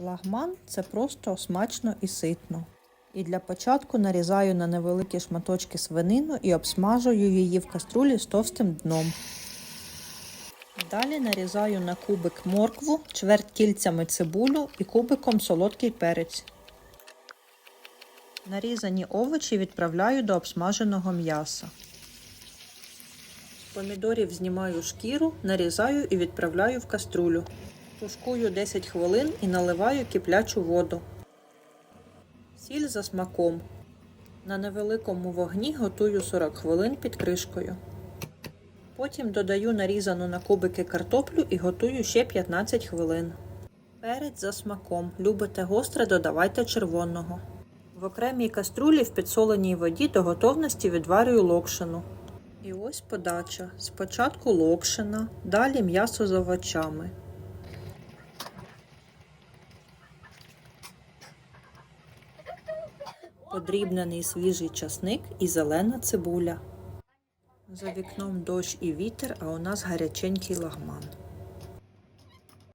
Лагман це просто смачно і ситно. І для початку нарізаю на невеликі шматочки свинину і обсмажую її в каструлі з товстим дном. Далі нарізаю на кубик моркву, чверть кільцями цибулю і кубиком солодкий перець. Нарізані овочі відправляю до обсмаженого м'яса. З помідорів знімаю шкіру, нарізаю і відправляю в каструлю. Тушкую 10 хвилин і наливаю киплячу воду. Сіль за смаком. На невеликому вогні готую 40 хвилин під кришкою. Потім додаю нарізану на кубики картоплю і готую ще 15 хвилин. Перець за смаком. Любите гостре, додавайте червоного. В окремій каструлі в підсоленій воді до готовності відварюю локшину. І ось подача. Спочатку локшина, далі м'ясо з овочами. Подрібнений свіжий часник і зелена цибуля. За вікном дощ і вітер, а у нас гаряченький лагман.